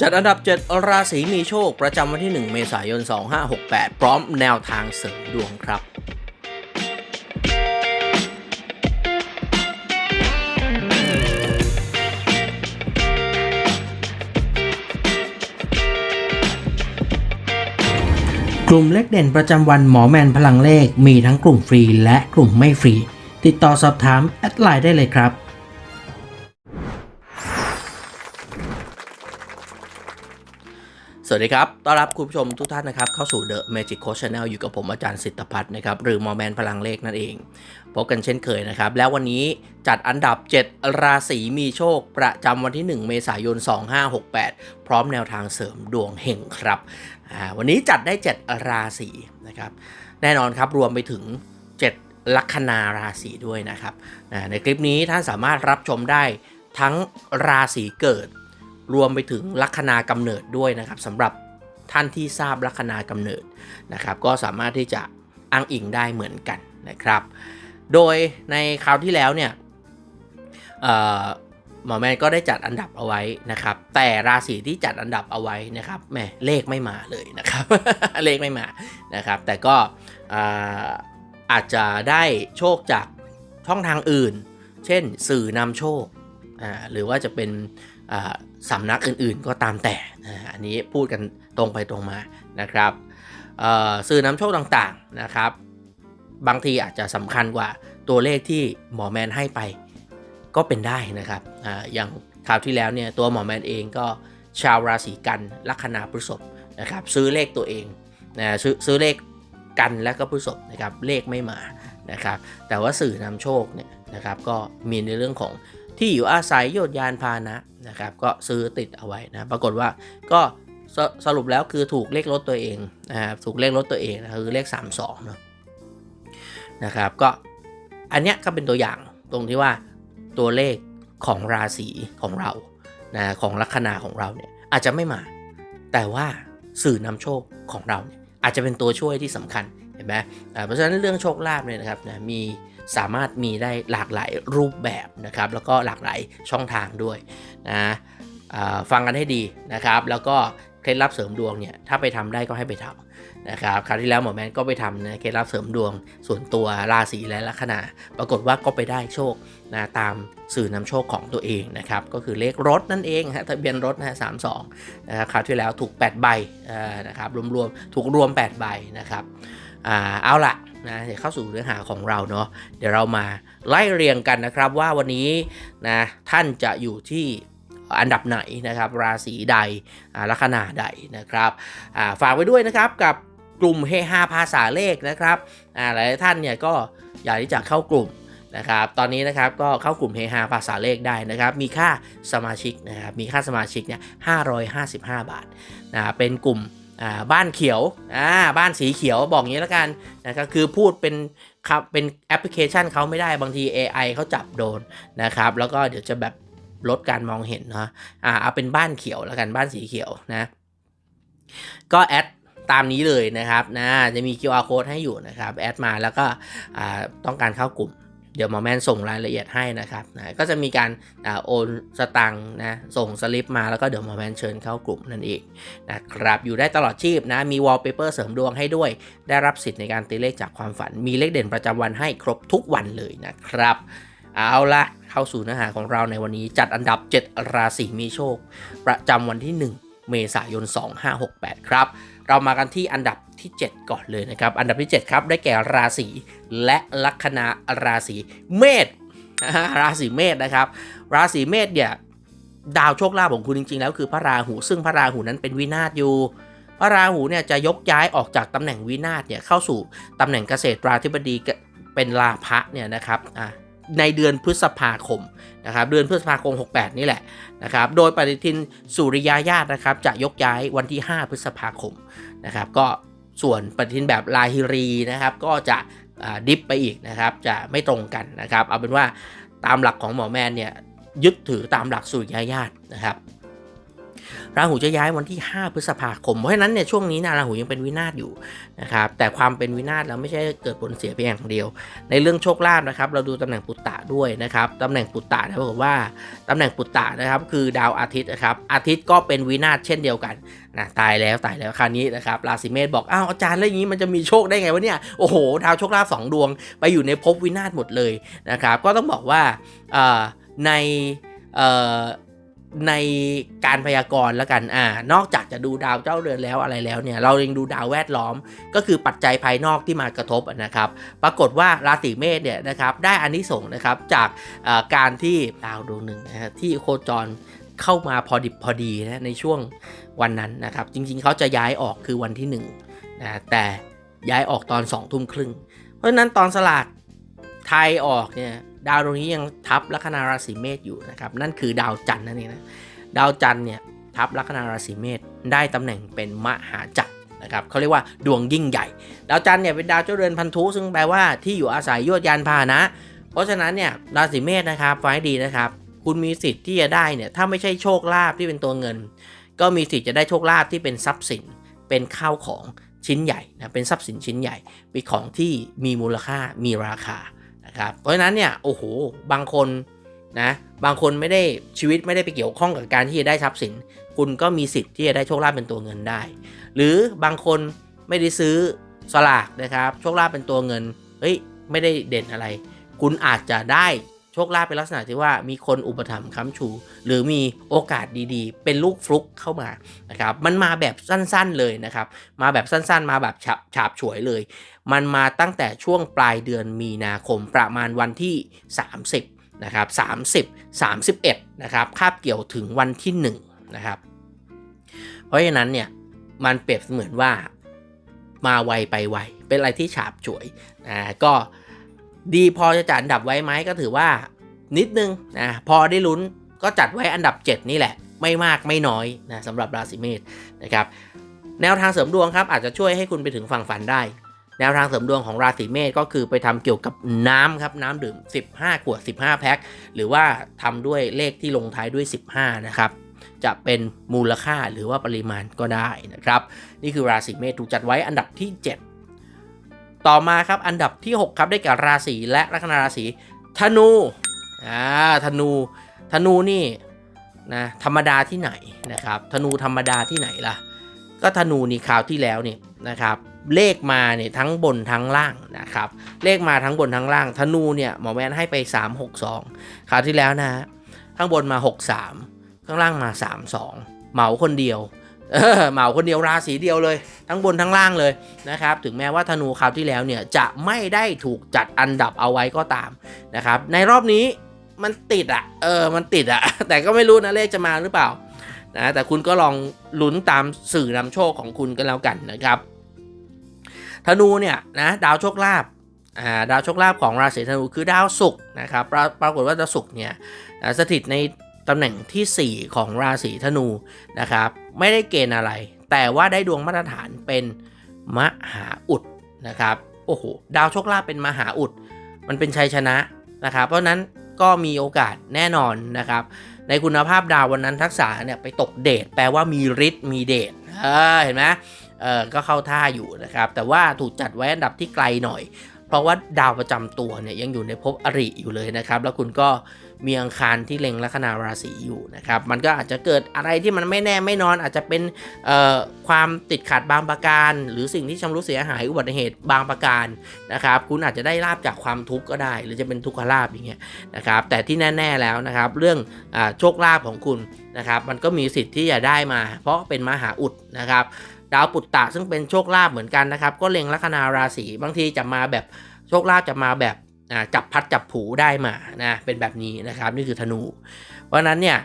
จัดอันดับ 7 ราศีมีโชค ประจำวันที่ 1 เมษายน 2568 พร้อมแนวทางเสริมดวงครับ กลุ่มเลขเด่นประจำวันหมอแมนพลังเลขมีทั้งกลุ่มฟรีและกลุ่มไม่ฟรี ติดต่อสอบถาม แอดไลน์ได้เลยครับ สวัสดีครับ ต้อนรับคุณผู้ชมทุกท่านนะครับ เข้าสู่ The Magic Coach Channel อยู่กับผมอาจารย์สิทธพัฒน์นะครับ หรือมอแมนพลังเลขนั่นเอง พบกันเช่นเคยนะครับ แล้ววันนี้จัดอันดับ 7 ราศีมีโชค ประจำวันที่ 1 เมษายน 2568 พร้อมแนวทางเสริมดวงเห่งครับ วันนี้จัดได้ 7 ราศีนะครับ แน่นอนครับรวมไปถึง 7 ลัคนาราศีด้วยนะครับ ในคลิปนี้ท่านสามารถรับชมได้ทั้งราศีเกิด รวมไปถึงลัคนากำเนิดด้วยนะครับสำหรับท่านที่ทราบลัคนากำเนิดนะครับ ก็สามารถที่จะอ้างอิงได้เหมือนกันนะครับ โดยในคราวที่แล้วเนี่ยหมอแมนก็ได้จัดอันดับเอาไว้นะครับ แต่ราศีที่จัดอันดับเอาไว้นะครับแหมเลขไม่มาเลยนะครับ เลขไม่มานะครับ แต่ก็อาอาจจะได้โชคจากช่องทางอื่น เช่นสื่อนำโชคหรือว่าจะเป็น สำนักอื่นๆก็ตามแต่อันนี้พูดกันตรงไปตรงมานะครับสื่อนำโชคต่างๆนะครับ บางทีอาจจะสำคัญกว่าตัวเลขที่หมอแมนให้ไปก็เป็นได้นะครับออย่างคราวที่แล้วเนี่ยตัวหมอแมนเองก็ชาวราศีกันลัคนาพฤษภนะครับซื้อเลขตัวเองนะซื้อซื้อเลขกันและก็พฤษภนะครับเลขไม่มานะครับแต่ว่าสื่อนำโชคเนี่ยนะครับก็มีในเรื่องของ ที่อยู่อาศัยโยดยานพาหนะนะครับก็ซื้อติดเอาไว้นะปรากฏว่าก็สสรุปแล้วคือถูกเลขรถตัวเองนะครับถูกเลขรถตัวเองนะคือเลข 32เนาะนะครับก็อันเนี้ยก็เป็นตัวอย่างตรงที่ว่าตัวเลขของราศีของเรานะของลัคนาของเราเนี่ยอาจจะไม่มา แต่ว่าสื่อนำโชคของเราเนี่ยอาจจะเป็นตัวช่วยที่สำคัญเห็นไหมเพราะฉะนั้นเรื่องโชคลาภเนี่ยนะครับนะมี สามารถมีได้หลากหลายรูปแบบนะครับ แล้วก็หลากหลายช่องทางด้วยนะฟังกันให้ดีนะครับ แล้วก็เคล็ดลับเสริมดวงเนี่ยถ้าไปทำได้ก็ให้ไปทำนะครับคราวที่แล้วหมอแมนก็ไปทำนะเคล็ดลับเสริมดวง ส่วนตัวราศีและลัคนาปรากฏว่าก็ไปได้โชคนะตามสื่อนำโชคของตัวเองนะครับก็คือเลขรถนั่นเองฮะทะเบียนรถนะสามสองนะครับคราวที่แล้วถูก 8 ใบนะครับรวมๆถูกรวม 8 ใบนะครับอ่าเอาละ นะเดี๋ยวเข้าสู่เนื้อหาของเราเนาะเดี๋ยวเรามาไล่เรียงกันนะครับว่าวันนี้นะท่านจะอยู่ที่อันดับไหนนะครับ ราศีใดลัคนาใดนะครับฝากไว้ด้วยนะครับกับกลุ่มเฮฮาภาษาเลขนะครับอ่าหลายท่านเนี่ยก็อยากที่จะเข้ากลุ่มนะครับตอนนี้นะครับก็เข้ากลุ่มเฮฮาภาษาเลขได้นะครับ มีค่าสมาชิกนะครับมีค่าสมาชิกเนี่ย555บาทนะเป็นกลุ่ม อ่าบ้านเขียวอ่าบ้านสีเขียวบอกงี้แล้วกันนะครับคือพูดเป็นครับเป็นแอปพลิเคชันเขาไม่ได้บางที AI เขาจับโดนนะครับแล้วก็เดี๋ยวจะแบบลดการมองเห็นเนาะอ่าเอาเป็นบ้านเขียวแล้วกันบ้านสีเขียวนะก็แอดตามนี้เลยนะครับนะจะมี QR code ให้อยู่นะครับแอดมาแล้วก็ต้องการเข้ากลุ่ม เดี๋ยวหมอแมนส่งรายละเอียดให้นะครับนะก็จะมีการอโอนสตังค์นะส่งสลิปมาแล้วก็เดี๋ยวหมอแมนเชิญเข้ากลุ่มนั่นเองนะครับอยู่ได้ตลอดชีพนะมีวอลเปเปอร์เสริมดวงให้ด้วย ได้รับสิทธิ์ในการตีเลขจากความฝัน มีเลขเด่นประจำวันให้ครบทุกวันเลยนะครับ เอาละเข้าสู่เนื้อหาของเราในวันนี้จัดอันดับ 7 ราศีมีโชค ประจำวันที่ 1 เมษายน 2568 ครับ เรามากันที่อันดับที่ 7 ก่อนเลยนะครับ อันดับที่ 7 ครับได้แก่ราศีและลัคนาราศีเมษราศีเมษนะครับ ราศีเมษเนี่ยดาวโชคลาภของคุณจริงๆ แล้วคือพระราหูซึ่งพระราหูนั้นเป็นวินาศอยู่ พระราหูเนี่ยจะยกย้ายออกจากตำแหน่งวินาศเนี่ยเข้าสู่ตำแหน่งเกษตราธิบดีเป็นลาภะเนี่ยนะครับอะ ในเดือนพฤษภาคมนะครับเดือนพฤษภาคม 68 นี่แหละนะครับโดยปฏิทินสุริยญาตนะครับจะยกย้ายวันที่ 5 พฤษภาคมนะครับก็ส่วนปฏิทินแบบลาฮิรีนะครับก็จะดิฟไปอีกนะครับจะไม่ตรงกันนะครับเอาเป็นว่าตามหลักของหมอแมนเนี่ยยึดถือตามหลักสุริยญาตนะครับ ราหูจะย้ายวันที่ 5 พฤษภาคม เพราะฉะนั้นเนี่ยช่วงนี้นะราหูยังเป็นวินาศอยู่นะครับ แต่ความเป็นวินาศแล้วไม่ใช่เกิดผลเสียเพียงอย่างเดียว ในเรื่องโชคลาภนะครับ เราดูตำแหน่งปุตตะด้วยนะครับตำแหน่งปุตตะนะบอกว่าตำแหน่งปุตตะนะครับคือดาวอาทิตย์นะครับ อาทิตย์ก็เป็นวินาศเช่นเดียวกันนะตายแล้วตายแล้วคราวนี้นะครับราศีเมษบอกอ้าวอาจารย์แล้วอย่างนี้มันจะมีโชคได้ไงวะเนี่ยโอ้โหดาวโชคลาภสองดวง ไปอยู่ในภพวินาศหมดเลยนะครับ ก็ต้องบอกว่าในเในการพยากรณ์แล้วกันอ่านอกจากจะดูดาวเจ้าเรือนแล้วอะไรแล้วเนี่ยเรายังดูดาวแวดล้อม ก็คือปัจจัยภายนอกที่มากระทบนะครับ ปรากฏว่าราศีเมษเนี่ยนะครับได้อานิสงส์นะครับจากการที่ดาวดวงหนึ่งนะฮะที่โคจรเข้ามาพอดิบพอดีนะในช่วงวันนั้นนะครับ จริงๆเขาจะย้ายออกคือวันที่1นะแต่ย้ายออกตอน2องทุ่มครึ่งเพราะฉะนั้นตอนสลาก ไทยออกเนี่ยดาวดวงนี้ยังทับลัคนาราศีเมษอยู่นะครับนั่นคือดาวจันทร์นั่นเองนะดาวจันทร์เนี่ยทับลัคนาราศีเมษได้ตำแหน่งเป็นมหาจักรนะครับเขาเรียกว่าดวงยิ่งใหญ่ ดาวจันทร์เนี่ยเป็นดาวเจ้าเรือนพันธุซึ่งแปลว่าที่อยู่อาศัยยวดยานพาหนะ เพราะฉะนั้นเนี่ยราศีเมษนะครับฟังให้ดีนะครับ คุณมีสิทธิ์ที่จะได้เนี่ยถ้าไม่ใช่โชคลาภที่เป็นตัวเงิน ก็มีสิทธิ์จะได้โชคลาภที่เป็นทรัพย์สินเป็นข้าวของชิ้นใหญ่นะเป็นทรัพย์สินชิ้นใหญ่เป็นของที่มีมูลค่ามีราคา นะครับเพราะฉะนั้นเนี่ยโอ้โหบางคนนะบางคนไม่ได้ชีวิตไม่ได้ไปเกี่ยวข้องกับการที่จะได้ทรัพย์สิน คุณก็มีสิทธิ์ที่จะได้โชคลาภเป็นตัวเงินได้ หรือบางคนไม่ได้ซื้อสลากนะครับ โชคลาภเป็นตัวเงินเฮ้ยไม่ได้เด่นอะไร คุณอาจจะได้ โชคลาภเป็นลักษณะที่ว่ามีคนอุปถัมภ์ค้ำชู หรือมีโอกาสดีๆ เป็นลูกฟลุกเข้ามานะครับมันมาแบบสั้นๆเลยนะครับ มาแบบสั้นๆ มาแบบฉาบฉาบฉวยเลย มันมาตั้งแต่ช่วงปลายเดือนมีนาคมประมาณวันที่ 30นะครับ30 31นะครับคาบเกี่ยวถึงวันที่1นะครับเพราะฉะนั้นเนี่ยมันเปรียบเสมือนว่ามาไวไปไวเป็นอะไรที่ฉาบฉวยนะก็ ดีพอจะจัดอันดับไว้ไหมก็ถือว่า นิดนึงนะพอได้ลุ้นก็จัดไว้อันดับ 7 นี่แหละ ไม่มากไม่น้อยนะสำหรับราศีเมษนะครับแนวทางเสริมดวงครับอาจจะช่วยให้คุณไปถึงฝั่งฝันได้ แนวทางเสริมดวงของราศีเมษก็คือไปทำเกี่ยวกับน้ำครับน้ำดื่ม 15 ขวด 15 แพ็คหรือว่าทำด้วยเลขที่ลงท้ายด้วย 15 นะครับจะเป็นมูลค่าหรือว่าปริมาณก็ได้นะครับ นี่คือราศีเมษถูกจัดไว้อันดับที่ 7 ต่อมาครับอันดับที่ 6 ครับได้แก่ราศีและลัคนาราศีธนูอ่าธนูธนูนี่นะธรรมดาที่ไหนนะครับธนูธรรมดาที่ไหนล่ะ ก็ธนูนี่คราวที่แล้วเนี่ยนะครับเลขมาเนี่ยทั้งบนทั้งล่างนะครับเลขมาทั้งบนทั้งล่างธนูเนี่ยหมอแมนให้ไป 3 6 2คราวที่แล้วนะฮะข้างบนมา 6 3 ข้างล่างมา 3 2 เหมาคนเดียว เออเหมาคนเดียวราศีเดียวเลย ทั้งบนทั้งล่างเลยนะครับ ถึงแม้ว่าธนูคราวที่แล้วเนี่ยจะไม่ได้ถูกจัดอันดับเอาไว้ก็ตามนะครับ ในรอบนี้มันติดอะ่ะ เออ มันติดอะ่ะ แต่ก็ไม่รู้นะเลขจะมาหรือเปล่านะแต่คุณก็ลองลุ้นตามสื่อนำโชคของคุณกันแล้วกันนะครับ ธนูเนี่ยนะดาวโชคลาภอ่าดาวโชคลาภของราศีธนูคือดาวศุกร์นะครับปราปรากฏว่าดาวศุกร์เนี่ยนะสถิตใน ตำแหน่งทีสี่ 4 ของราศีธนูนะครับ ไม่ได้เกณฑ์อะไร แต่ว่าได้ดวงมาตรฐานเป็นมหาอุดนะครับโอ้โหดาวโชคลาภเป็นมหาอุด มันเป็นชัยชนะนะครับ เพราะนั้นก็มีโอกาสแน่นอนนะครับ ในคุณภาพดาววันนั้นทักษะเนี่ยไปตกเดทแปลว่ามีฤทธิ์มีเดชเออเห็นไหมเออก็เข้าท่าอยู่นะครับ แต่ว่าถูกจัดไว้อันดับที่ไกลหน่อย เพราะว่าดาวประจำตัวเนี่ยยังอยู่ในภพอริอยู่เลยนะครับ แล้วคุณก็ มีอังคารที่เล็งลัคนาราศีอยู่นะครับมันก็อาจจะเกิดอะไรที่มันไม่แน่ไม่นอน อาจจะเป็นความติดขัดบางประการ หรือสิ่งที่ชำรุดเสียหายอุบัติเหตุบางประการนะครับคุณอาจจะได้ลาบจากความทุกข์ก็ได้ หรือจะเป็นทุกขลาบอย่างเงี้ยนะครับแต่ที่แน่ ๆแล้วนะครับเรื่องอโชคลาภของคุณนะครับมันก็มีสิทธิ์ที่จะได้มา เพราะเป็นมหาอุดนะครับดาวปุตตะซึ่งเป็นโชคลาภเหมือนกันนะครับก็เล็งลัคนาราศีบางทีจะมาแบบโชคลาภจะมาแบบ จับพัดจับผูได้มานะเป็นแบบนี้นะครับนี่คือธนู เพราะนั้นเนี่ย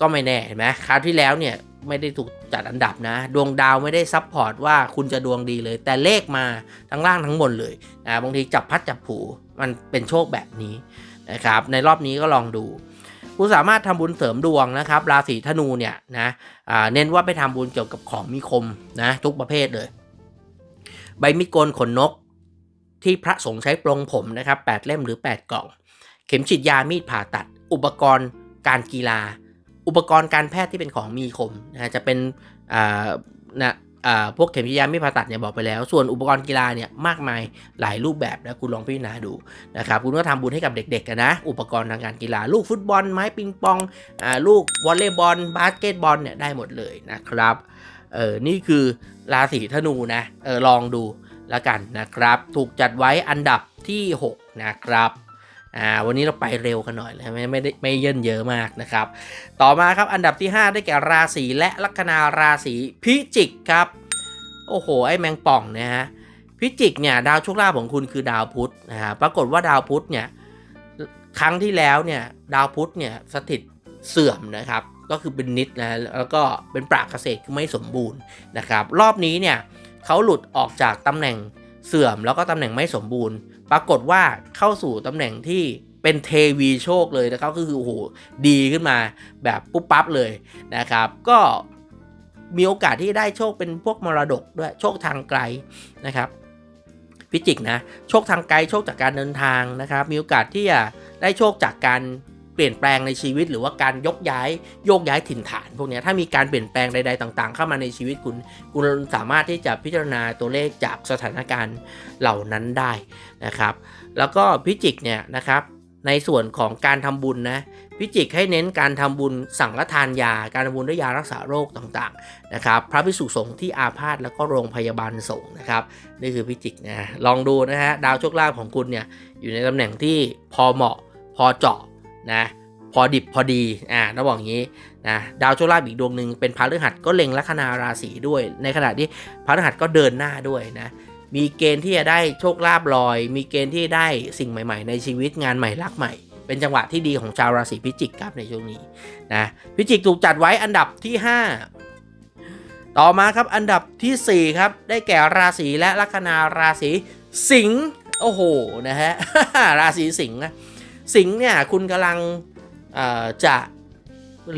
ก็ไม่แน่เห็นไหมคราวที่แล้วเนี่ยไม่ได้ถูกจัดอันดับนะ ดวงดาวไม่ได้ซับพอร์ตว่าคุณจะดวงดีเลย แต่เลขมาทั้งล่างทั้งบนเลยนะบางทีจับพัดจับผูมันเป็นโชคแบบนี้นะครับในรอบนี้ก็ลองดูคุณสามารถทำบุญเสริมดวงนะครับ ราศีธนูเนี่ยนะเน้นว่าไปทำบุญเกี่ยวกับของมีคมนะทุกประเภทเลย ใบมีดโกนขนนก ที่พระสงฆ์ใช้ปลงผมนะครับ8เล่มหรือ 8 กล่อง เข็มฉีดยามีดผ่าตัด อุปกรณ์การกีฬา อุปกรณ์การแพทย์ที่เป็นของมีคมนะจะเป็นอ่านะอ่าพวกเข็มฉีดยาไม่ผ่าตัดเนี่ยบอกไปแล้ว ส่วนอุปกรณ์กีฬาเนี่ยมากมายหลายรูปแบบนะคุณลองพิจารณาดูนะครับคุณก็ทำบุญให้กับเด็กๆกันนะอุปกรณ์ทางการกีฬา ลูกฟุตบอลไม้ปิงปองอ่าลูกวอลเลย์บอลบาสเกตบอลเนี่ยได้หมดเลยนะครับเออนี่คือราศีธนูนะเออลองดู ล้วกันนะครับ ถูกจัดไว้อันดับที่ 6 นะครับอ่าวันนี้เราไปเร็วกันหน่อยเลยไม่ไม่ได้ไม่เยินเยอะมากนะครับ ต่อมาครับอันดับที่ 5 ได้แก่ราศีและลัคนาราศีพิจิกครับ โอ้โห ไอ้แมงป่องนะฮะพิจิกเนี่ยดาวโชคลาภของคุณคือดาวพุธนะฮะปรากฏว่าดาวพุธเนี่ยครั้งที่แล้วเนี่ยดาวพุธเนี่ยสถิตเสื่อมนะครับ ก็คือเป็นนิดนะแล้วก็เป็นปรากเกษตรคือไม่สมบูรณ์นะครับ รอบนี้เนี่ย เขาหลุดออกจากตำแหน่งเสื่อมแล้วก็ตำแหน่งไม่สมบูรณ์ ปรากฏว่าเข้าสู่ตำแหน่งที่เป็นเทวีโชคเลยนะครับก็คือโอ้โหดีขึ้นมาแบบปุ๊บปั๊บเลยนะครับ ก็มีโอกาสที่ได้โชคเป็นพวกมรดกด้วยโชคทางไกลนะครับพิจิกนะโชคทางไกลโชคจากการเดินทางนะครับ มีโอกาสที่จะได้โชคจากการ เปลี่ยนแปลงในชีวิตหรือว่าการยกย้ายโยกย้ายถิ่นฐาน พวกนี้ถ้ามีการเปลี่ยนแปลงใด ๆต่าง ๆ เข้ามาในชีวิตคุณคุณสามารถที่จะพิจารณาตัวเลขจากสถานการณ์เหล่านั้นได้นะครับ แล้วก็พิจิกเนี่ยนะครับในส่วนของการทำบุญนะพิจิกให้เน้นการทำบุญสั่งละทานยา การทำบุญด้วยยารักษาโรคต่างๆนะครับ พระภิกษุสงฆ์ที่อาพาธแล้วก็โรงพยาบาลสงฆ์นะครับนี่คือพิจิกนะลองดูนะฮะดาวโชคลาภของคุณเนี่ยอยู่ในตำแหน่งที่พอเหมาะพอเจาะ นะพอดิบพอดีอ่าต้องบอกอย่างนี้นะดาวโชคลาภอีกดวงหนึ่งเป็นพระฤหัสก็เล็งลัคนาราศีด้วย ในขณะที่พระฤหัสก็เดินหน้าด้วยนะมีเกณฑ์ที่จะได้โชคลาภลอย มีเกณฑ์ที่ได้สิ่งใหม่ ๆ ในชีวิตงานใหม่รักใหม่ เป็นจังหวะที่ดีของชาวราศีพิจิกครับในช่วงนี้นะพิจิกถูกจัดไว้อันดับที่ 5 ต่อมาครับอันดับทีสี่4 ครับ ได้แก่ราศีและลัคนาราศีสิงห์โอ้โหนะฮะราศีสิงห์นะ สิงห์เนี่ยคุณกำลังจะ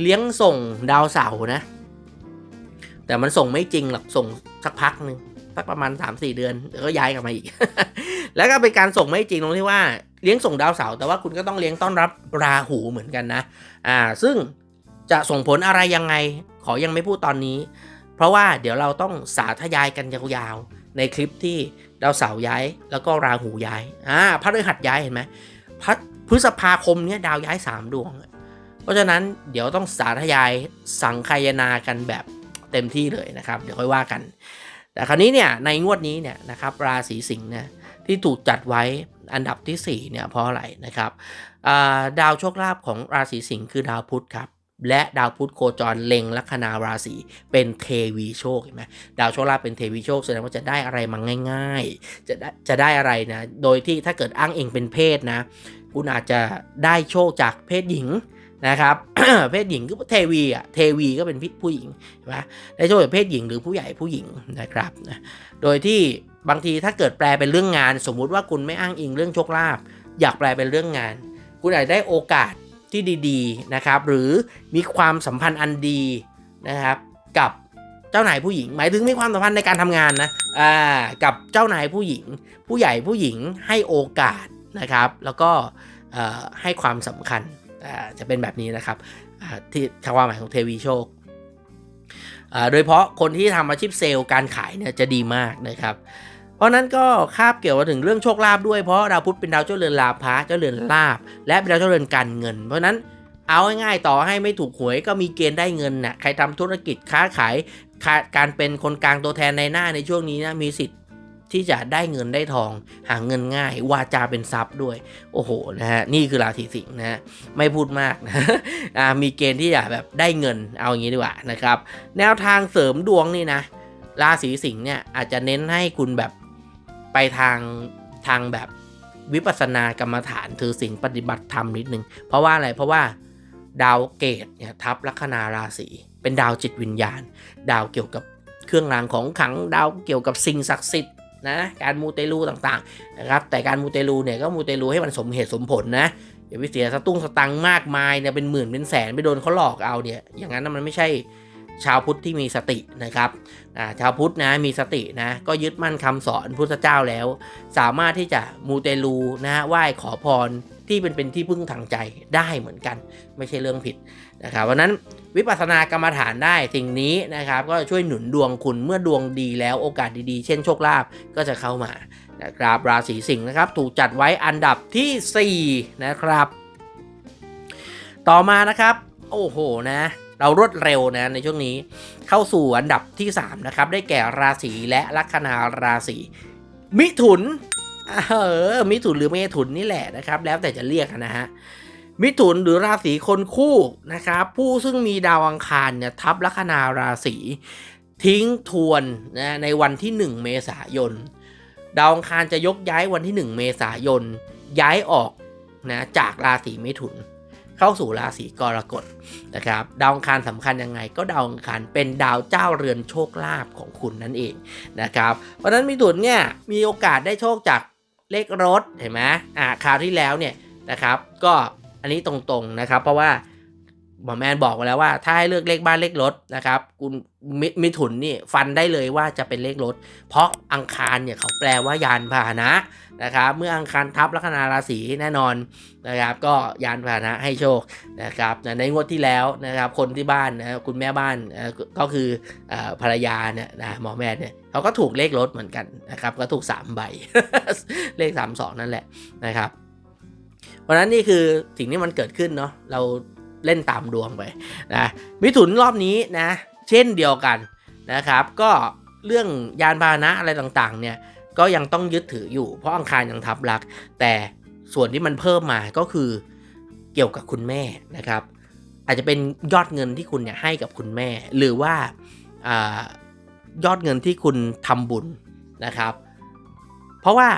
เลี้ยงส่งดาวเสาร์นะ แต่มันส่งไม่จริงหรอกส่งสักพักหนึ่งสักประมาณ 3-4 เดือนเดี๋ยวก็ย้ายกลับมาอีก แล้วก็เป็นการส่งไม่จริงตรงที่ว่าเลี้ยงส่งดาวเสาร์แต่ว่าคุณก็ต้องเลี้ยงต้อนรับราหูเหมือนกันนะอ่าซึ่งจะส่งผลอะไรยังไงขอยังไม่พูดตอนนี้ เพราะว่าเดี๋ยวเราต้องสาธยายกันยาวๆในคลิปที่ดาวเสาร์ย้าย แล้วก็ราหูย้ายอ่าพระฤหัสย้ายเห็นไหมพระ พฤษภาคมเนี่ยดาวย้าย 3 ดวง เพราะฉะนั้นเดี๋ยวต้องสาธยายสังคายนากันแบบเต็มที่เลยนะครับ เดี๋ยวค่อยว่ากัน แต่คราวนี้เนี่ยในงวดนี้เนี่ยนะครับราศีสิงห์เนี่ยที่ถูกจัดไว้อันดับที่4เนี่ยเพราะอะไรนะครับอ่าดาวโชคลาภของราศีสิงห์คือดาวพุธครับและดาวพุธโคจรเล็งลัคนาราศีเป็นเทวีโชคเห็นไหมดาวโชคลาภเป็นเทวีโชคแสดงว่าจะได้อะไรมาง่าย ๆ จะได้จะได้อะไรนะ โดยที่ถ้าเกิดอ้างเองเป็นเพศนะ คุณอาจจะได้โชคจากเพศหญิงนะครับ เพศหญิงก็เทวีอะเทวีก็เป็นผู้หญิงใช่ไหมได้โชคจากเพศหญิงหรือผู้ใหญ่ผู้หญิงนะครับนะโดยที่บางทีถ้าเกิดแปลเป็นเรื่องงาน สมมุติว่าคุณไม่อ้างอิงเรื่องโชคลาภอยากแปลเป็นเรื่องงาน คุณอาจจะได้โอกาสที่ดีๆนะครับ หรือมีความสัมพันธ์อันดีนะครับ กับเจ้านายผู้หญิง หมายถึงมีความสัมพันธ์ในการทำงานนะอ่ากับเจ้านายผู้หญิง ผู้ใหญ่ผู้หญิงให้โอกาส นะครับ แล้วก็ให้ความสำคัญจะเป็นแบบนี้นะครับอ่ที่ความหมายของเทวีโชคโดยเฉพาะคนที่ทำอาชีพเซลล์การขายเนี่ยจะดีมากนะครับ เพราะนั้นก็คาบเกี่ยวกับถึงเรื่องโชคลาภด้วยเพราะดาวพุธเป็นดาวเจ้าเรือนลาภะเจ้าเรือนลาภและเป็นดาวเจ้าเรือนการเงิน เพราะนั้นเอาง่ายๆต่อให้ไม่ถูกหวยก็มีเกณฑ์ได้เงินนะ่ะใครทำธุรกิจค้าขายการเป็นคนกลางตัวแทนในหน้าในช่วงนี้นะมีสิทธิ์ ที่จะได้เงินได้ทอง หาเงินง่าย วาจาเป็นทรัพย์ด้วย โอ้โหนะฮะนี่คือราศีสิงห์นะฮะไม่พูดมากนะอ่ามีเกณฑ์ที่จะแบบได้เงินเอาอย่างนี้ดีกว่านะครับ แนวทางเสริมดวงนี่นะราศีสิงห์เนี่ยอาจจะเน้นให้คุณแบบไปทางทางแบบวิปัสสนากรรมฐานถือศีลปฏิบัติธรรมนิดนึง เพราะว่าอะไรเพราะว่าดาวเกตเนี่ยทับลัคนาราศีเป็นดาวจิตวิญญาณ ดาวเกี่ยวกับเครื่องรางของขลังดาวเกี่ยวกับสิ่งศักดิ์สิทธิ์ นะการมูเตลูต่างๆนะครับแต่การมูเตลูเนี่ยก็มูเตลูให้มันสมเหตุสมผลนะอย่าไปเสียสตุ้งสตังมากมายเนี่ยเป็นหมื่นเป็นแสนไปโดนเขาหลอกเอาเนี่ยอย่างนั้นนะมันไม่ใช่ชาวพุทธที่มีสตินะครับอ่าชาวพุทธนะมีสตินะก็ยึดมั่นคำสอนพุทธเจ้าแล้ว สามารถที่จะมูเตลูนะไหว้ขอพรที่เป็นเป็นที่พึ่งทางใจได้เหมือนกัน ไม่ใช่เรื่องผิดนะครับวันนั้น วิปัสสนากรรมฐานได้สิ่งนี้นะครับ ก็ช่วยหนุนดวงคุณเมื่อดวงดีแล้วโอกาสดีๆ เช่นโชคลาภก็จะเข้ามานะครับราศีสิงห์นะครับ ถูกจัดไว้อันดับทีสี่ 4 นะครับ ต่อมานะครับ โอ้โหนะเรารวดเร็วนะในช่วงนี้เข้าสู่อันดับที่ 3 นะครับ ได้แก่ราศีและลัคนาราศีมิถุนเออมิถุนหรือเมถุนนี่แหละนะครับ แล้วแต่จะเรียกนะฮะ มิถุนหรือราศีคนคู่นะครับผู้ซึ่งมีดาวอังคารเนี่ยทับลัคนาราศีทิ้งทวนนะในวันที่ 1 เมษายน ดาวอังคารจะยกย้ายวันที่ 1 เมษายน ย้ายออกนะจากราศีมิถุน เข้าสู่ราศีกรกฎนะครับ ดาวอังคารสำคัญยังไง ก็ดาวอังคารเป็นดาวเจ้าเรือนโชคลาภของคุณนั่นเองนะครับ เพราะฉะนั้นมิถุนเนี่ยมีโอกาสได้โชคจากเลขรถเห็นไหมอ่าคราวที่แล้วเนี่ยนะครับ ก็ อันนี้ตรงๆนะครับ เพราะว่าหมอแมนบอกไว้แล้วว่าถ้าให้เลือกเลขบ้านเลขรถนะครับคุณมิมิถุนนี่ฟันได้เลยว่าจะเป็นเลขรถ เพราะอังคารเนี่ยเขาแปลว่ายานพาหนะนะครับเมื่ออังคารทับลัคนาราศีแน่นอนนะครับก็ยานพาหนะให้โชคนะครับในงวดที่แล้วนะครับคนที่บ้านนะคุณแม่บ้านก็คือเอ่อภรรยาเนี่ยนะหมอแมนเนี่ยเขาก็ถูกเลขรถเหมือนกันนะครับก็ถูก3ใบเลข 3 2 นั่นแหละนะครับ เพราะนั้นนี่คือสิ่งที่มันเกิดขึ้นเนาะเราเล่นตามดวงไปนะมิถุนรอบนี้นะ เช่นเดียวกันนะครับ ก็เรื่องยานพาหนะอะไรต่างๆ เนี่ยก็ยังต้องยึดถืออยู่ เพราะอังคารยังทับลัก แต่ส่วนที่มันเพิ่มมาก็คือเกี่ยวกับคุณแม่นะครับ อาจจะเป็นยอดเงินที่คุณเนี่ยให้กับคุณแม่ หรือว่าอยอดเงินที่คุณทำบุญนะครับ เพราะว่า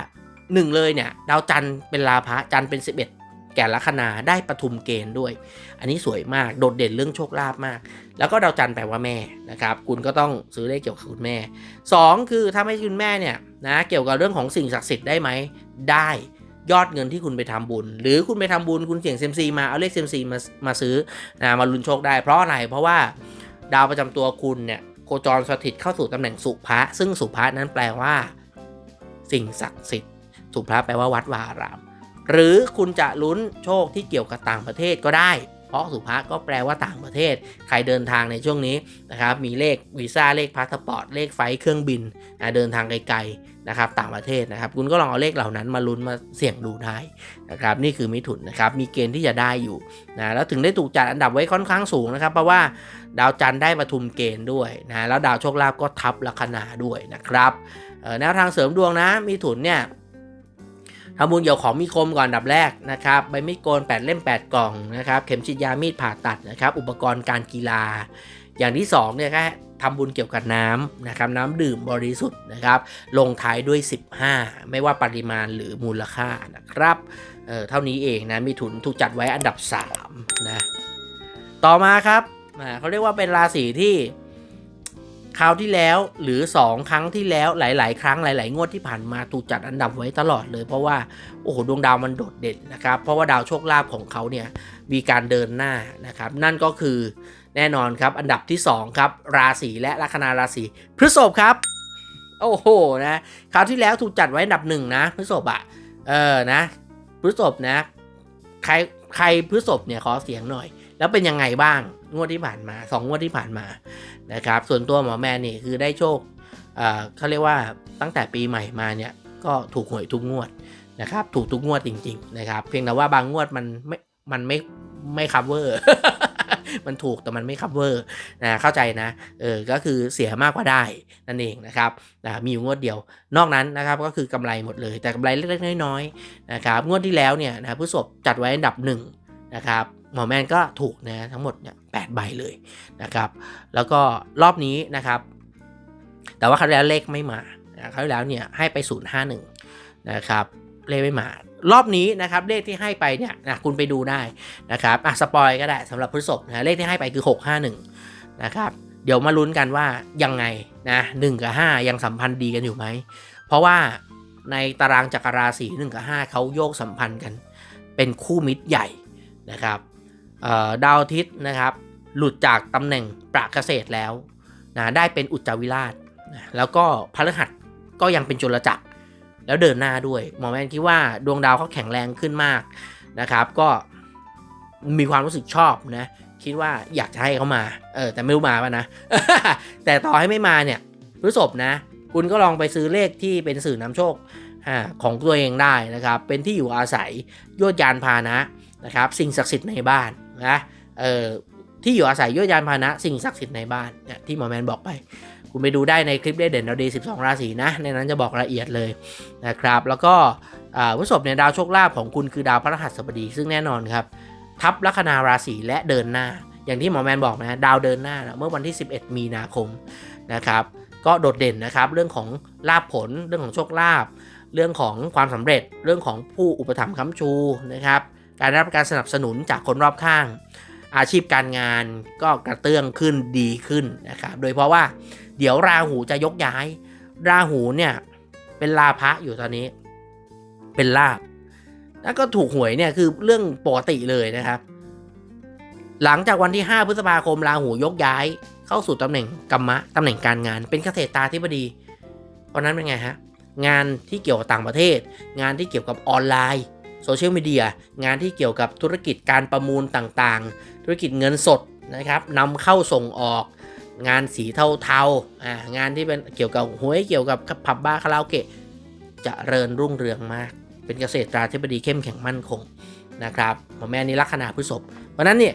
หนึ่งเลยเนี่ยดาวจันทร์เป็นลาภะจันทร์เป็น 11 แก่ลัคนาได้ปทุมเกณฑ์ด้วย อันนี้สวยมากโดดเด่นเรื่องโชคลาภมาก แล้วก็ดาวจันทร์แปลว่าแม่นะครับคุณก็ต้องซื้อเลขเกี่ยวกับคุณแม่ 2 คือถ้าไม่ใช่คุณแม่เนี่ยนะเกี่ยวกับเรื่องของสิ่งศักดิ์สิทธิ์ได้ไหมได้ยอดเงินที่คุณไปทำบุญ หรือคุณไปทำบุญคุณเสี่ยงเซมซีมาเอาเลขเซมซีมามาซื้อนะมาลุ้นโชคได้เพราะอะไรเพราะว่าดาวประจำตัวคุณเนี่ยโคจรสถิตเข้าสู่ตำแหน่งสุภะซึ่งสุภะนั้นแปลว่า สิ่งศักดิ์สิทธิ์สุภะแปลว่าวัดวาอาราม หรือคุณจะลุ้นโชคที่เกี่ยวกับต่างประเทศก็ได้ เพราะสุภาก็แปลว่าต่างประเทศ ใครเดินทางในช่วงนี้นะครับ มีเลขวีซ่า เลขพาสปอร์ต เลขไฟล์เครื่องบินนะเดินทางไกลๆนะครับ ต่างประเทศนะครับ คุณก็ลองเอาเลขเหล่านั้นมาลุ้นมาเสี่ยงดูได้นะครับ นี่คือมิถุนนะครับ มีเกณฑ์ที่จะได้อยู่นะ แล้วถึงได้ถูกจัดอันดับไว้ค่อนข้างสูงนะครับ เพราะว่าดาวจันทร์ได้ปทุมเกณฑ์ด้วยนะ แล้วดาวโชคลาภก็ทับลัคนาด้วยนะครับแนวทางเสริมดวงนะมิถุนเนี่ย ทำบุญเกี่ยวของมีคมก่อนดับแรกนะครับใบมีดโกน 8 เล่ม 8 กล่องนะครับ เข็มฉีดยามีดผ่าตัดนะครับ อุปกรณ์การกีฬา อย่างที่2เนี่ยก็ทำบุญเกี่ยวกับน้ำนะครับ น้ำดื่มบริสุทธิ์นะครับ ลงท้ายด้วย 15 ไม่ว่าปริมาณหรือมูลค่านะครับเออเท่านี้เองนะมีถุนถูกจัดไว้อันดับ3นะต่อมาครับเขาเรียกว่าเป็นราศีที่ คราวที่แล้วหรือ 2 ครั้งที่แล้วหลาย ๆ ครั้งหลาย ๆ งวดที่ผ่านมาถูกจัดอันดับไว้ตลอดเลย เพราะว่าโอ้โหดวงดาวมันโดดเด่นนะครับ เพราะว่าดาวโชคลาภของเขาเนี่ยมีการเดินหน้านะครับ นั่นก็คือแน่นอนครับ อันดับที่ 2 ครับ ราศีและลัคนาราศีพฤษภครับ โอ้โหนะคราวที่แล้วถูกจัดไว้อันดับหนึ่งนะพฤษภอะเออนะพฤษภนะใครใครพฤษภเนี่ยขอเสียงหน่อย แล้วเป็นยังไงบ้าง งวดที่ผ่านมาสองงวดที่ผ่านมานะครับ ส่วนตัวหมอแมนนี่คือได้โชคเขาเรียกว่าตั้งแต่ปีใหม่มาเนี่ยก็ถูกหวยทุกงวดนะครับ ถูกทุกงวดจริง ๆ นะครับ เพียงแต่ว่าบางงวดมันไม่ มันไม่ไม่คัฟเวอร์มันถูกแต่มันไม่คัฟเวอร์นะเข้าใจนะเออก็คือเสียมากกว่าได้นั่นเองนะครับนะมีอยู่งวดเดียว นอกนั้นนะครับก็คือกำไรหมดเลยแต่กำไรเล็กๆน้อยๆนะครับงวดที่แล้วเนี่ยนะผู้ศพจัดไว้อันดับหนึ่งนะครับ หมอแมนก็ถูกนะทั้งหมดเนี่ยแปดใบเลยนะครับ แล้วก็รอบนี้นะครับ แต่ว่าคราแล้วเลขไม่มานะคราแล้วเนี่ยให้ไป 051 นะครับเลขไม่มารอบนี้นะครับเลขที่ให้ไปเนี่ยนะคุณไปดูได้นะครับอะสปอยก็ได้สำหรับพฤษภนะเลขที่ให้ไปคือ 651 นะครับเดี๋ยวมาลุ้นกันว่ายังไงนะ1กับ 5 ยังสัมพันธ์ดีกันอยู่ไหม เพราะว่าในตารางจักรราศี1กับ 5เขาโยกสัมพันธ์กัน เป็นคู่มิตรใหญ่นะครับ ดาวอาทิตย์นะครับ หลุดจากตำแหน่งประเกษตรแล้วนะได้เป็นอุจจาวิราชนะแล้วก็พฤหัสก็ยังเป็นจุลจักร แล้วเดินหน้าด้วย หมอแมนคิดว่าดวงดาวเขาแข็งแรงขึ้นมากนะครับ ก็มีความรู้สึกชอบนะ คิดว่าอยากจะให้เขามา เออแต่ไม่รู้มาป่ะนะ แต่ต่อให้ไม่มาเนี่ยพฤษภนะ คุณก็ลองไปซื้อเลขที่เป็นสื่อนำโชคอของตัวเองได้นะครับ เป็นที่อยู่อาศัยยวดยานพาหนะนะครับ สิ่งศักดิ์สิทธิ์ในบ้าน นะเออที่อยู่อาศัยยวดยานพาหนะ สิ่งศักดิ์สิทธิ์ในบ้านเนี่ยที่หมอแมนบอกไป คุณไปดูได้ในคลิปได้เด่นเราดี 12 ราศีนะ ในนั้นจะบอกรายละเอียดเลยนะครับ แล้วก็อ่าพฤษภเนี่ยดาวโชคลาภของคุณคือดาวพฤหัสบดี ซึ่งแน่นอนครับ ทับลัคนาราศีและเดินหน้า อย่างที่หมอแมนบอกนะดาวเดินหน้านะเมื่อวันที่ 11 มีนาคมนะครับ ก็โดดเด่นนะครับ เรื่องของลาภผล เรื่องของโชคลาภเรื่องของความสำเร็จเรื่องของผู้อุปถัมภ์ค้ำชูนะครับ การได้รับการสนับสนุนจากคนรอบข้าง อาชีพการงานก็กระเตื้องขึ้นดีขึ้นนะครับ โดยเพราะว่าเดี๋ยวราหูจะยกย้าย ราหูเนี่ยเป็นลาภะอยู่ตอนนี้ เป็นลาภแล้วก็ถูกหวยเนี่ยคือเรื่องปกติเลยนะครับ หลังจากวันที่ 5 พฤษภาคมราหูยกย้าย เข้าสู่ตำแหน่งกัมมะตำแหน่งการงาน เป็นเกษตรตาธิบดีเพราะนั้นเป็นไงฮะงานที่เกี่ยวกับต่างประเทศ งานที่เกี่ยวกับออนไลน์ โซเชียลมีเดียงานที่เกี่ยวกับธุรกิจการประมูลต่างๆ ธุรกิจเงินสดนะครับนำเข้าส่งออก งานสีเทาๆอ่างานที่เป็นเกี่ยวกับหวยเกี่ยวกับผับบาร์คาราโอเกะจะเริญรุ่งเรืองมาก เป็นเกษตรตาธิบดีเข้มแข็งมั่นคงนะครับหมอแม่นี่ลัคนาพฤษภเพราะฉะนั้นเนี่ย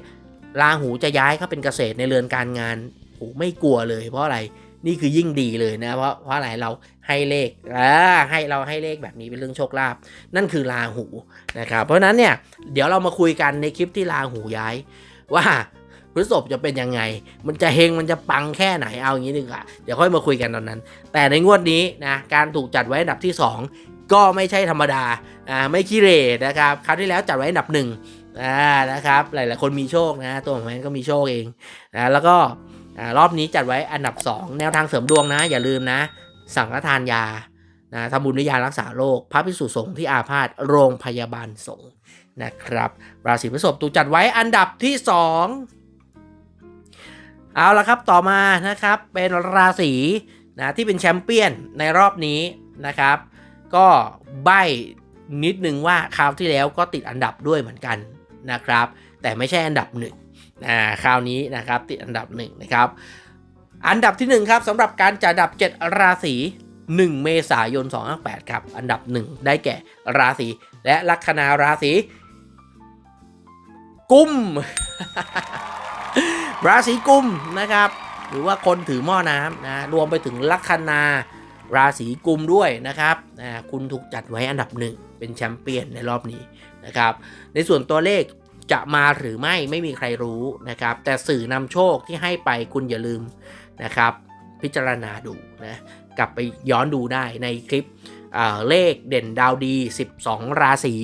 ราหูจะย้ายเข้าเป็นเกษตรในเรือนการงานโอ้ไม่กลัวเลยเพราะอะไร นี่คือยิ่งดีเลยนะ เพราะเพราะอะไรเราให้เลขอ่าให้เราให้เลขแบบนี้เป็นเรื่องโชคลาภนั่นคือราหูนะครับเพราะนั้นเนี่ยเดี๋ยวเรามาคุยกันในคลิปที่ราหูย้าย ว่าพฤษภจะเป็นยังไง มันจะเฮง มันจะปังแค่ไหน เอาอย่างนี้ดีกว่าเดี๋ยวค่อยมาคุยกันตอนนั้น แต่ในงวดนี้นะ การถูกจัดไว้อันดับที่ 2 ก็ไม่ใช่ธรรมดา อ่า ไม่ขี้เหร่นะครับ คราวที่แล้วจัดไว้อันดับหนึ่งอ่า นะครับ หลายๆคนมีโชคนะ ตัวผมเองก็มีโชคเอง นะ แล้วก็ รอบนี้จัดไว้อันดับ 2 แนวทางเสริมดวงนะ อย่าลืมนะ สั่งฆทานยานะทำบุญด้วยยารักษาโรคพระพิสุสงฆ์ที่อาพาธโรงพยาบาลสงฆ์นะครับ ราศีพฤษภถูกจัดไว้อันดับที่ 2 เอาละครับต่อมานะครับเป็นราศีนะที่เป็นแชมเปี้ยนในรอบนี้นะครับ ก็ใบนิดนึงว่าคราวที่แล้วก็ติดอันดับด้วยเหมือนกันนะครับ แต่ไม่ใช่อันดับหนึ่ง นะคราวนี้นะครับติดอันดับหนึ่งนะครับอันดับที่หนึ่งครับสำหรับการจัดอันดับ 7 ราศี 1 เมษายน 258 ครับอันดับ 1 ได้แก่ราศีและลัคนาราศีกุม ราศีกุมนะครับ หรือว่าคนถือหม้อน้ำนะรวมไปถึงลัคนาราศีกุมด้วยนะครับอ่าคุณถูกจัดไว้อันดับหนึ่งเป็นแชมเปี้ยนในรอบนี้นะครับ ในส่วนตัวเลข จะมาหรือไม่ไม่มีใครรู้นะครับ แต่สื่อนำโชคที่ให้ไปคุณอย่าลืมนะครับ พิจารณาดูนะกลับไปย้อนดูได้ในคลิปเเลขเด่นดาวดี 12 ราศี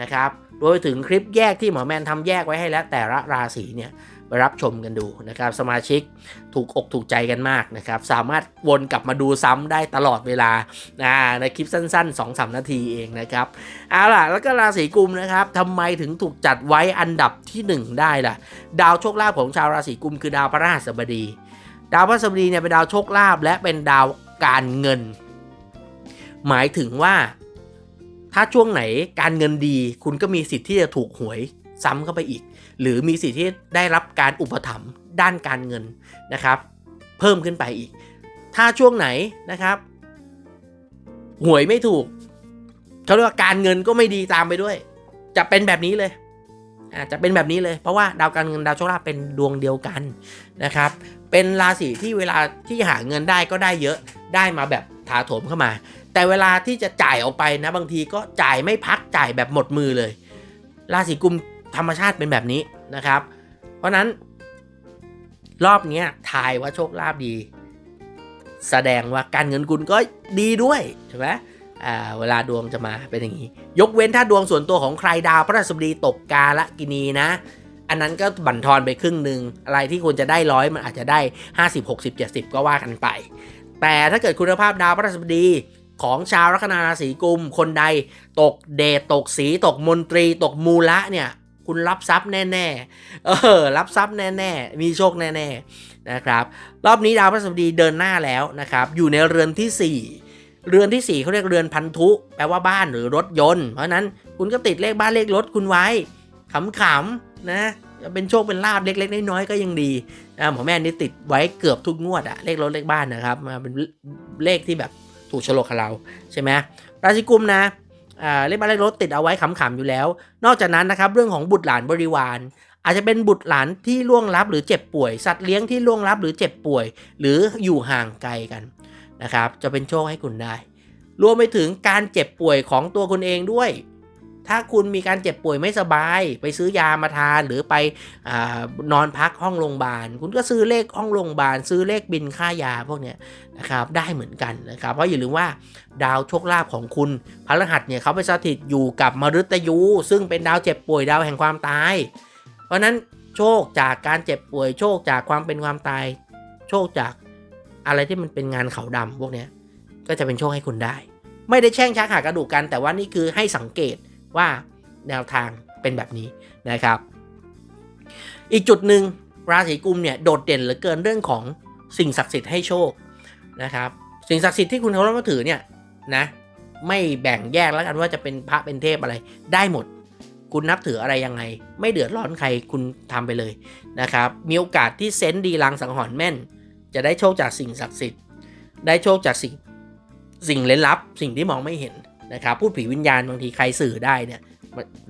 นะครับรวมไปถึงคลิปแยกที่หมอแมนทำแยกไว้ให้แล้วแต่ละราศีเนี่ย ไปรับชมกันดูนะครับ สมาชิกถูกอกถูกใจกันมากนะครับ สามารถวนกลับมาดูซ้ำได้ตลอดเวลาในคลิปสั้นๆ2-3นาทีเองนะครับเอาล่ะแล้วก็ราศีกุมนะครับทำไมถึงถูกจัดไว้อันดับที่ 1 ได้ล่ะ ดาวโชคลาภของชาวราศีกุมคือดาวพระราชบดี ดาวพระราชบดีเนี่ยเป็นดาวโชคลาภและเป็นดาวการเงิน หมายถึงว่าถ้าช่วงไหนการเงินดีคุณก็มีสิทธิ์ที่จะถูกหวยซ้ำเข้าไปอีก หรือมีสิทธิ์ที่ได้รับการอุปถัมภ์ด้านการเงินนะครับ เพิ่มขึ้นไปอีก ถ้าช่วงไหนนะครับ หวยไม่ถูกเขาเรียกว่าการเงินก็ไม่ดีตามไปด้วย จะเป็นแบบนี้เลยอาจจะเป็นแบบนี้เลยเพราะว่าดาวการเงินดาวโชคลาภเป็นดวงเดียวกันนะครับ เป็นราศีที่เวลาที่หาเงินได้ก็ได้เยอะได้มาแบบถาโถมเข้ามา แต่เวลาที่จะจ่ายออกไปนะบางทีก็จ่ายไม่พักจ่ายแบบหมดมือเลย ราศีกุม ธรรมชาติเป็นแบบนี้นะครับ เพราะนั้น รอบนี้ทายว่าโชคลาภดี แสดงว่าการเงินคุณก็ดีด้วยใช่ไหมเวลาดวงจะมาเป็นอย่างนี้ ยกเว้นถ้าดวงส่วนตัวของใครดาวพระราชบดีตกกาละกินีนะ อันนั้นก็บั่นทอนไปครึ่งหนึ่งอะไรที่ควรจะได้ร้อยมันอาจจะได้ 50 60 70 ก็ว่ากันไป แต่ถ้าเกิดคุณภาพดาวพระราชบดีของชาวลัคนาราศีกุม คนใดตกเดตกสีตกมนตรี ตกมูละเนี่ย คุณรับทรัพย์แน่ๆ เออ รับทรัพย์แน่ๆ มีโชคแน่ๆ นะครับ รอบนี้ดาวพฤหัสบดีเดินหน้าแล้วนะครับ อยู่ในเรือนที่ 4 เรือนที่ 4เขาเรียกเรือนพันธุ แปลว่าบ้านหรือรถยนต์ เพราะนั้นคุณก็ติดเลขบ้านเลขรถคุณไว้ขำๆ นะ เป็นโชคเป็นลาบเล็กๆ น้อยๆ ก็ยังดีอ่าหมอแม่นี่ติดไว้เกือบทุกงวดอะเลขรถเลขบ้านนะครับมาเป็นเลขที่แบบถูกฉลกกับเราใช่ไหมราศีกุมนะ อ่าเลขบ้านเลขรถติดเอาไว้ขำๆอยู่แล้ว นอกจากนั้นนะครับเรื่องของบุตรหลานบริวารอาจจะเป็นบุตรหลานที่ล่วงลับหรือเจ็บป่วย สัตว์เลี้ยงที่ล่วงลับหรือเจ็บป่วย หรืออยู่ห่างไกลกันนะครับ จะเป็นโชคให้คุณได้ รวมไปถึงการเจ็บป่วยของตัวคุณเองด้วย ถ้าคุณมีการเจ็บป่วยไม่สบาย ไปซื้อยามาทานหรือไปอนอนพักห้องโรงพยาบาล คุณก็ซื้อเลขห้องโรงพยาบาล ซื้อเลขบินค่ายาพวกเนี้ยนะครับได้เหมือนกันนะครับเพราะอย่าลืมว่าดาวโชคลาภของคุณพฤหัสเนี่ยเขาไปสถิตอยู่กับมฤตยู ซึ่งเป็นดาวเจ็บป่วยดาวแห่งความตาย เพราะฉะนั้นโชคจากการเจ็บป่วยโชคจากความเป็นความตาย โชคจากอะไรที่มันเป็นงานเขาดำพวกเนี้ยก็จะเป็นโชคให้คุณได้ ไม่ได้แช่งชักหากระดูกกัน แต่ว่านี่คือให้สังเกต ว่าแนวทางเป็นแบบนี้นะครับ อีกจุดหนึ่งราศีกุมเนี่ยโดดเด่นเหลือเกินเรื่องของสิ่งศักดิ์สิทธิ์ให้โชคนะครับ สิ่งศักดิ์สิทธิ์ที่คุณเคารพนับถือเนี่ยนะไม่แบ่งแยกแล้วกันว่าจะเป็นพระเป็นเทพอะไรได้หมด คุณนับถืออะไรยังไง ไม่เดือดร้อนใครคุณทำไปเลยนะครับ มีโอกาสที่เซนส์ดีลังสังหรณ์แม่น จะได้โชคจากสิ่งศักดิ์สิทธิ์ ได้โชคจากสิ่งสิ่งเล่นลับ สิ่งที่มองไม่เห็น นะครับพูดผีวิญญาณบางทีใครสื่อได้เนี่ย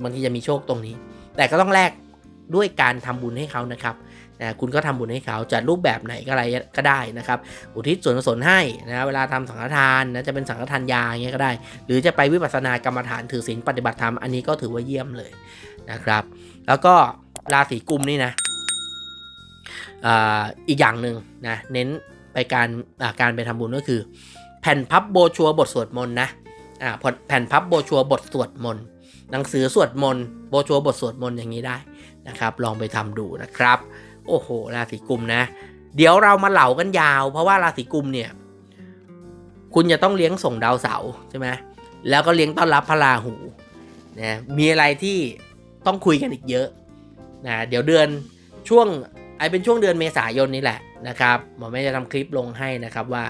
บางทีจะมีโชคตรงนี้ แต่ก็ต้องแลกด้วยการทำบุญให้เขานะครับนะคุณก็ทำบุญให้เขาจะรูปแบบไหนก็อะไรก็ได้นะครับ อุทิศส่วนกุศลให้นะเวลาทำสังฆทานนะจะเป็นสังฆทานยาอย่างเงี้ยก็ได้ หรือจะไปวิปัสสนากรรมฐานถือศีลปฏิบัติธรรมอันนี้ก็ถือว่าเยี่ยมเลยนะครับ แล้วก็ราศีกุมนี่นะอ่าอีกอย่างหนึ่งนะเน้นไปการการไปทำบุญก็คือ แผ่นพับโบชัวบทสวดมนต์นะ อ่าแผ่นพับโบชัวบทสวดมนต์หนังสือสวดมนต์โบชัวบทสวดมนต์อย่างนี้ได้นะครับ ลองไปทำดูนะครับ โอ้โห ราศีกุมนะ เดี๋ยวเรามาเหล่ากันยาว เพราะว่าราศีกุมเนี่ย คุณจะต้องเลี้ยงส่งดาวเสาร์ใช่ไหมแล้วก็เลี้ยงต้อนรับพระราหูนะมีอะไรที่ต้องคุยกันอีกเยอะนะเดี๋ยวเดือนช่วงไอเป็นช่วงเดือนเมษายนนี่แหละนะครับหมอแม่จะทำคลิปลงให้นะครับว่า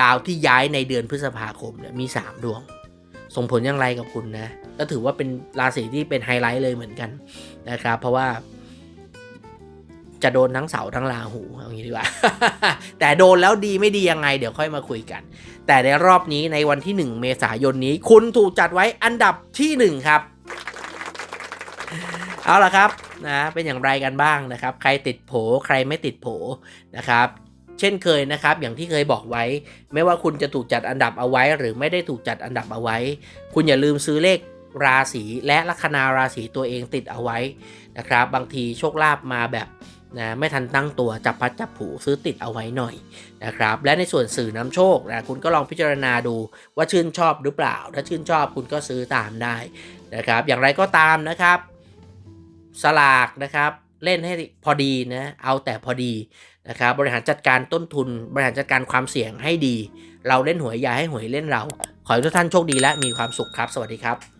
ดาวที่ย้ายในเดือนพฤษภาคมเนี่ยมี 3 ดวง ส่งผลอย่างไรกับคุณนะ ก็ถือว่าเป็นราศีที่เป็นไฮไลท์เลยเหมือนกันนะครับ เพราะว่า จะโดนทั้งเสาทั้งราหูเอางี้ดีกว่า แต่โดนแล้วดีไม่ดียังไง เดี๋ยวค่อยมาคุยกัน แต่ในรอบนี้ในวันที่ 1 เมษายนนี้ คุณถูกจัดไว้อันดับที่ 1 ครับ เอาละครับนะเป็นอย่างไรกันบ้างนะครับ ใครติดโผ ใครไม่ติดโผนะครับ เช่นเคยนะครับ อย่างที่เคยบอกไว้ ไม่ว่าคุณจะถูกจัดอันดับเอาไว้ หรือไม่ได้ถูกจัดอันดับเอาไว้ คุณอย่าลืมซื้อเลขราศีและลัคนาราศีตัวเองติดเอาไว้นะครับ บางทีโชคลาภมาแบบนะไม่ทันตั้งตัวจับพัดจับผูซื้อติดเอาไว้หน่อยนะครับ และในส่วนสื่อนำโชคนะคุณก็ลองพิจารณาดูว่าชื่นชอบหรือเปล่า ถ้าชื่นชอบคุณก็ซื้อตามได้นะครับ อย่างไรก็ตามนะครับ สลากนะครับเล่นให้พอดีนะเอาแต่พอดี นะครับบริหารจัดการต้นทุน บริหารจัดการความเสี่ยงให้ดี เราเล่นหวยอย่าให้หวยเล่นเรา ขอให้ทุกท่านโชคดีและมีความสุขครับ สวัสดีครับ